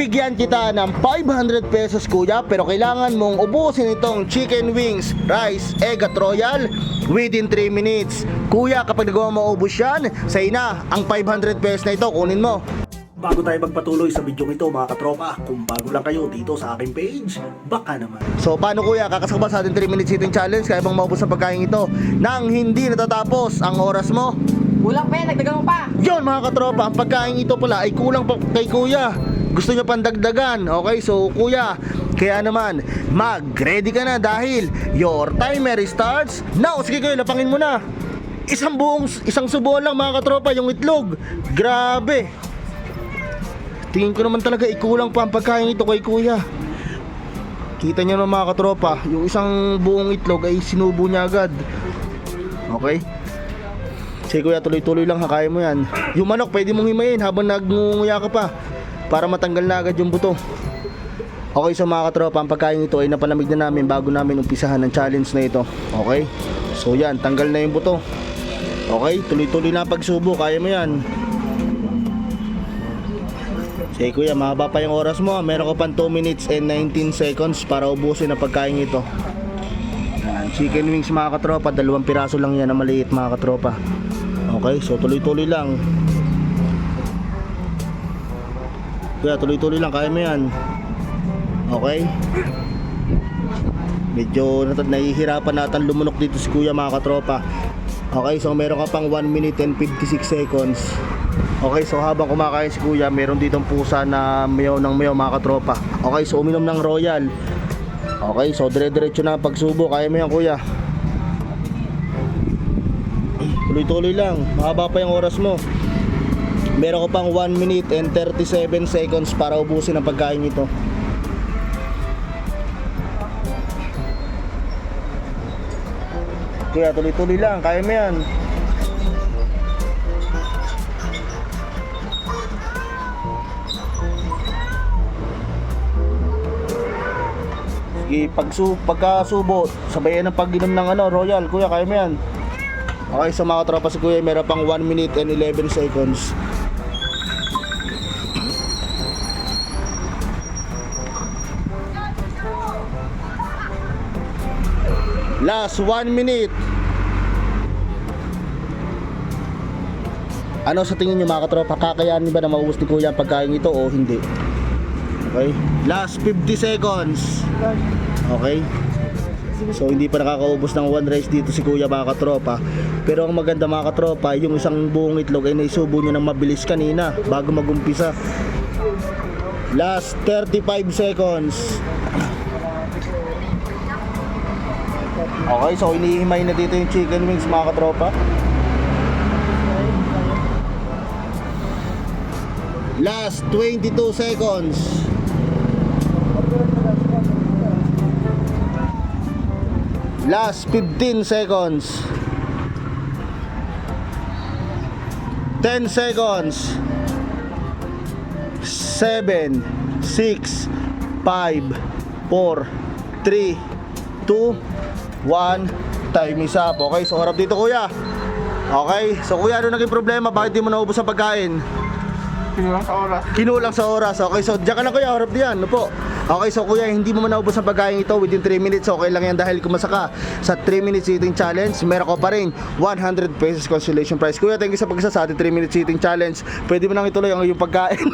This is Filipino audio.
Bibigyan kita ng 500 pesos kuya pero kailangan mong ubusin itong chicken wings, rice, egg at royal within 3 minutes. Kuya kapag nagawa mo ubus yan, sa ina, ang 500 pesos na ito kunin mo. Bago tayo magpatuloy sa video ito mga katropa, kung bago lang kayo dito sa aking page, baka naman. So paano kuya, kakasakba sa ating 3 minutes eating challenge kaya bang maubos ang pagkain ito nang hindi natatapos ang oras mo? Kulang pa yan, nagdagan mo pa. Yon mga katropa, ang pagkain ito pala ay kulang pa kay kuya. Gusto niya pang dagdagan. Okay, so kuya, kaya naman, mag-ready ka na dahil your timer starts now. Sige kuya, lapangin mo na. Isang buong, isang subuan lang mga katropa, yung itlog. Grabe. Tingin ko naman talaga ikulang pa ang pagkain ito kay kuya. Kita niyo naman mga katropa, yung isang buong itlog ay sinubo niya agad. Okay? Sige kuya, tuloy-tuloy lang ha, kaya mo yan. Yung manok, pwede mong himayin habang nagngunguya ka pa para matanggal na agad yung buto. Okay, so mga katropa, ang pagkain ito ay napalamig na namin bago namin umpisahan ng challenge na ito. Okay? So yan, tanggal na yung buto. Okay, tuloy-tuloy na ang pagsubo, kaya mo yan. Sige kuya, mahaba pa yung oras mo. Meron ka pang 2 minutes and 19 seconds para ubusin ang pagkain ito. Yan, chicken wings mga katropa, dalawang piraso lang yan na maliit mga katropa. Okay, so tuloy-tuloy lang. Kuya, tuloy-tuloy lang, kaya mo yan. Okay? Medyo nahihirapan natin lumunok dito si kuya mga katropa. Okay, so meron ka pang 1 minute and 56 seconds. Okay, so habang kumakain si kuya, meron ditong pusa na mayaw ng mayaw mga katropa. Okay, so uminom ng royal. Okay, so dire-diretso na pagsubo. Kaya mo yan kuya. Tuloy-tuloy lang. Mahaba pa yung oras mo. Meron ko pang 1 minute and 37 seconds para ubusin ang pagkain ito. Kuya, tuloy-tuloy lang. Kaya mo yan. Sige, pagsu pagkasubo, sabayan ng pag-inom ng ano, Royal. Kuya, kaya mo yan. Okay, sa mga tropa si Kuya, meron pang 1 minute and 11 seconds. Last 1 minute. Ano sa tingin nyo mga katropa? Kakayanin ba na maubos ni Kuya ang pagkain ito o hindi? Okay. Last 50 seconds. Okay. So hindi pa nakakaubos ng one rice dito si Kuya mga katropa. Pero ang maganda mga katropa, yung isang buong itlog ay naisubo nyo ng mabilis kanina bago magumpisa. Last 35 seconds. Okay, so inihimay na dito yung chicken wings mga katropa. Last 22 seconds. Last 15 seconds. 10 seconds. 7 6 5 4 3 2 1 Time is up. Okay, so harap dito kuya. Okay, so kuya ano naging problema? Bakit di mo naubos ang pagkain? Kinulang sa oras. Kinulang sa oras. Okay, so diyan ka na kuya, harap diyan. Ano po? Okay, so kuya, hindi mo man naubos ang pagkain ito within 3 minutes. Okay lang yan dahil kumasa ka sa 3 minutes eating challenge. Meron ka pa rin 100 pesos consolation prize. Kuya, thank you sa pagsasa sa ating 3 minutes eating challenge. Pwede mo nang ituloy ang iyong pagkain.